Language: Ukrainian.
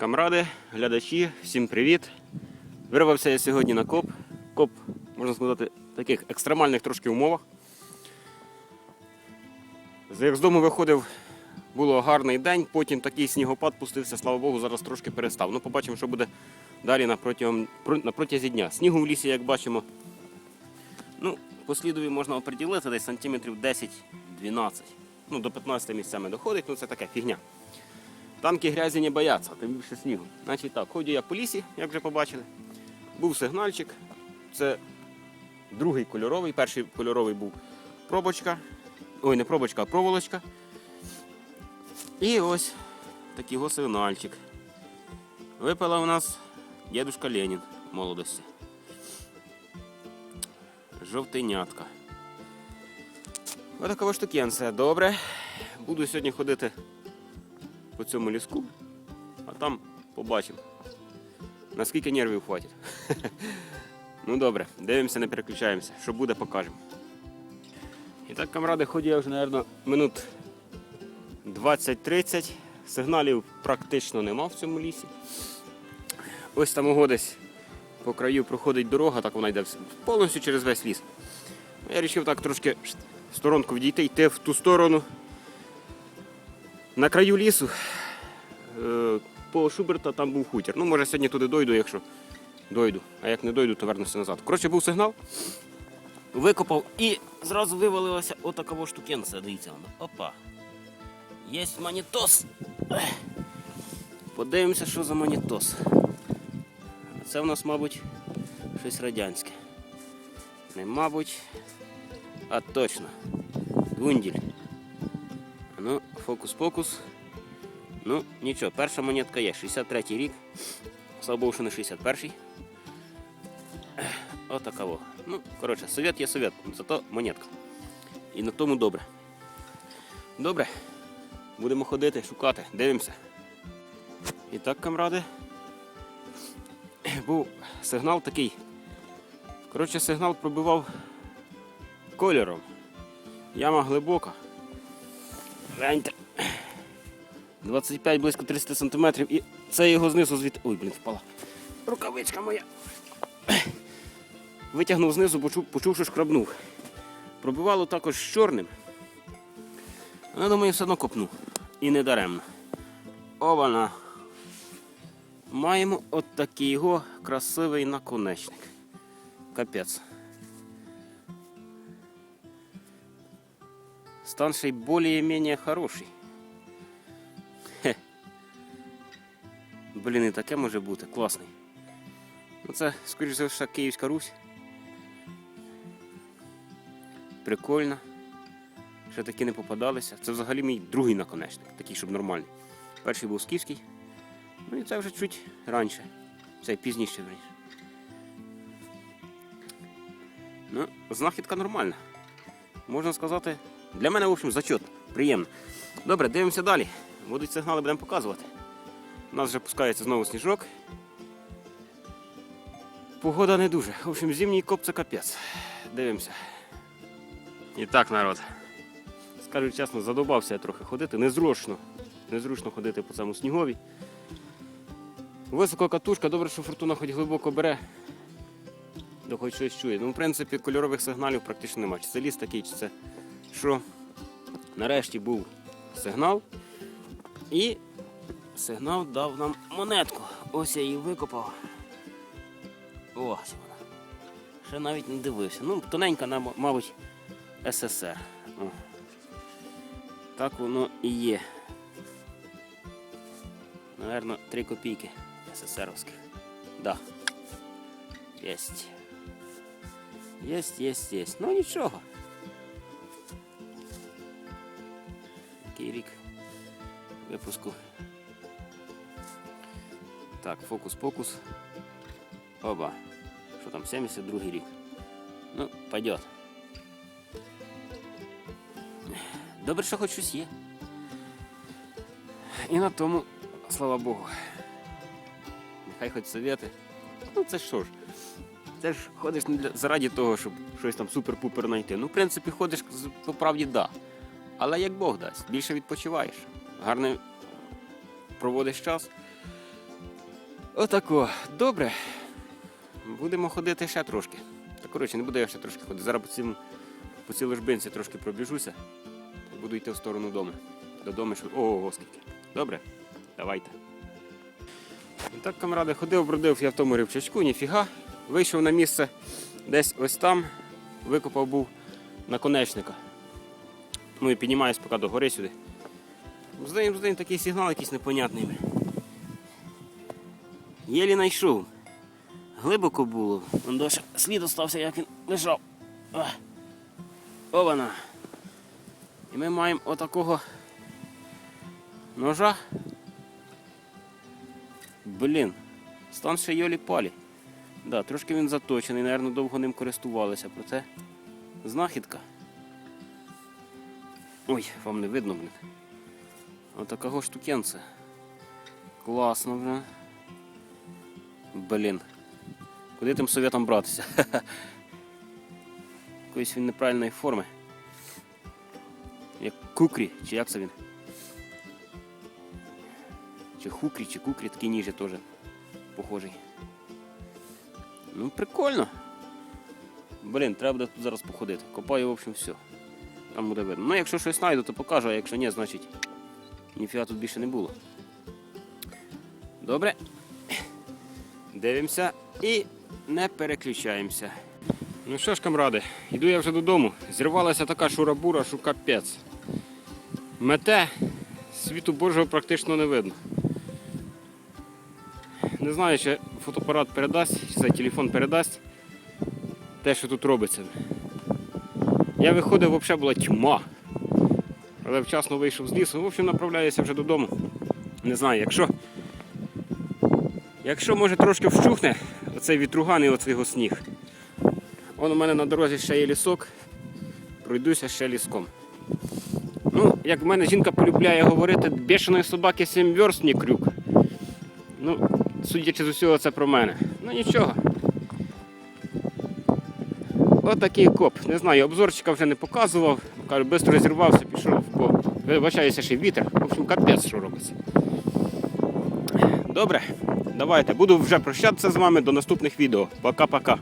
Камради, глядачі, всім привіт! Вирвався я сьогодні на коп. Коп, можна сказати, в таких екстремальних трошки умовах. Як з дому виходив, було гарний день, потім такий снігопад пустився, слава Богу, зараз трошки перестав. Ну, побачимо, що буде далі на, протягом, протязі дня. Снігу в лісі, як бачимо, ну, по слідові можна оприділити десь сантиметрів 10-12. Ну, до 15 місцями доходить, ну це така фігня. Танки грязі не бояться, тим більше снігу. Значить так, ходжу я по лісі, як вже побачили. Був сигнальчик. Це другий кольоровий. Перший кольоровий був пробочка. Ой, не пробочка, а проволочка. І ось такий сигнальчик. Випала у нас дедушка Ленін молодості. Жовтенятка. Ось така штукенція. Добре. Буду сьогодні ходити по цьому ліску, а там побачимо, наскільки нервів хватить. ну добре, дивимося, не переключаємося. Що буде, покажемо. І так, камради, ходжу я вже, мабуть, минут 20-30. Сигналів практично нема в цьому лісі. Ось там десь по краю проходить дорога, так вона йде повністю через весь ліс. Я вирішив так трошки в сторонку відійти, йти в ту сторону. На краю лісу е, по Шуберта там був хутір. Ну, може, сьогодні туди дойду, якщо дойду. А як не дойду, то вернуся назад. Коротше, був сигнал, викопав і зразу вивалилася отакова штукенця. Дивіться, воно. опа. Є манітос. Подивимося, що за манітос. Це в нас, мабуть, щось радянське. Не мабуть, а точно. Гунділь. Ну, фокус-покус. Ну, нічого, перша монетка є, 63-й рік. Слава Богу, що не 61-й. Ех, Отакаво. Ну, коротше, совет є совет, зато монетка. І на тому добре. Добре. Будемо ходити, шукати, дивимося. І так, камради. Був сигнал такий. Коротше, сигнал пробивав кольором. Яма глибока. Гляньте. 25 близько 30 сантиметрів і це його знизу звідти. Ой, блін, впала. Рукавичка моя. Витягнув знизу, почув, почув, що шкрабнув. Пробивало також з чорним. Але думаю, все одно копну. І не даремно. Ована. Маємо от такий його красивий наконечник. Капець. Стан ще й більш-менш хороший. Хе. Блін, і таке може бути, класний. Ну це, скоріш за все, Київська Русь. Прикольно. Ще такі не попадалися. Це взагалі мій другий наконечник, такий, щоб нормальний. Перший був скіфський. Ну і це вже чуть раніше. Це пізніше верніше. Ну, знахідка нормальна. Можна сказати, для мене, в общем, зачет. Приємно. Добре, дивимося далі. Будуть сигнали, будемо показувати. У нас вже пускається знову сніжок. Погода не дуже. В общем, зимній коп це капець. Дивимося. І так, народ. Скажу чесно, задобався я трохи ходити. Незручно. Незручно ходити по цьому снігові. Висока катушка, добре, що фортуна хоч глибоко бере. То хоч щось чує. Ну, в принципі, кольорових сигналів практично немає. Чи це ліс такий, чи це що. Нарешті був сигнал. І сигнал дав нам монетку. Ось я її викопав. Ось вона. Ще навіть не дивився. Ну, тоненька, нам, мабуть, СССР. О. Так воно і є. Наверно, 3 копійки СССРовських. Да. Єсть. Єсть, єсть, єсть. Ну нічого. Який рік випуску. Так, фокус-покус. Оба. Що там, 72 рік. Ну, пойдет. Добре, що хоч щось є. І на тому, слава Богу. Нехай хоч совєти. Ну це що ж? Це ж ходиш не для... заради того, щоб щось там супер-пупер знайти. Ну, в принципі, ходиш по правді да. Але як Бог дасть, більше відпочиваєш. Гарно проводиш час. Отако. Добре. Будемо ходити ще трошки. Та коротше, не буду я ще трошки ходити. Зараз по цьому по цій ложбинці трошки пробіжуся. Буду йти в сторону дому. Додому, що. Ого, скільки. Добре? Давайте. І так, камради, ходив, бродив я в тому рибчачку, ніфіга. Вийшов на місце десь ось там, викопав був наконечника. Ну і піднімаюсь поки до гори сюди. Здаємо, здаємо такий сигнал якийсь непонятний. Єлі знайшов. Глибоко було. Вон дощ слід остався, як він лежав. Ована. І ми маємо отакого ножа. Блін. Стан ще йолі палі. Да, трошки він заточений, напевно, довго ним користувалися, проте знахідка. Ой, вам не видно, блін. Отакого штукенця. Класно, блін. Блін. Куди тим совєтам братися? Якоїсь він неправильної форми. Як кукрі, чи як це він? Чи хукрі, чи кукрі, такий ніже теж похожий. Ну, прикольно. Блін, треба буде тут зараз походити. Копаю, в общем, все. Там буде видно. Ну, якщо щось знайду, то покажу, а якщо ні, значить ніфіга тут більше не було. Добре. Дивимося і не переключаємося. Ну що ж, камради, йду я вже додому. Зірвалася така шура-бура, що капець. Мете світу Божого практично не видно. Не знаю, чи фотоапарат передасть, чи цей телефон передасть те, що тут робиться. Я виходив, взагалі була тьма. Але вчасно вийшов з лісу. В общем, направляюся вже додому. Не знаю, якщо. Якщо може трошки вщухне оцей вітруган і оцей його сніг. Вон у мене на дорозі ще є лісок, пройдуся ще ліском. Ну, як в мене жінка полюбляє говорити, бешеної собаки сім верст не крюк. Ну, судячи з усього, це про мене. Ну нічого. Отакий коп. Не знаю, обзорчика вже не показував. Кажу, швидко розірвався, пішов, бо вибачаюся ще вітер. В общем, капець, що робиться. Добре, давайте. Буду вже прощатися з вами до наступних відео. Пока-пока.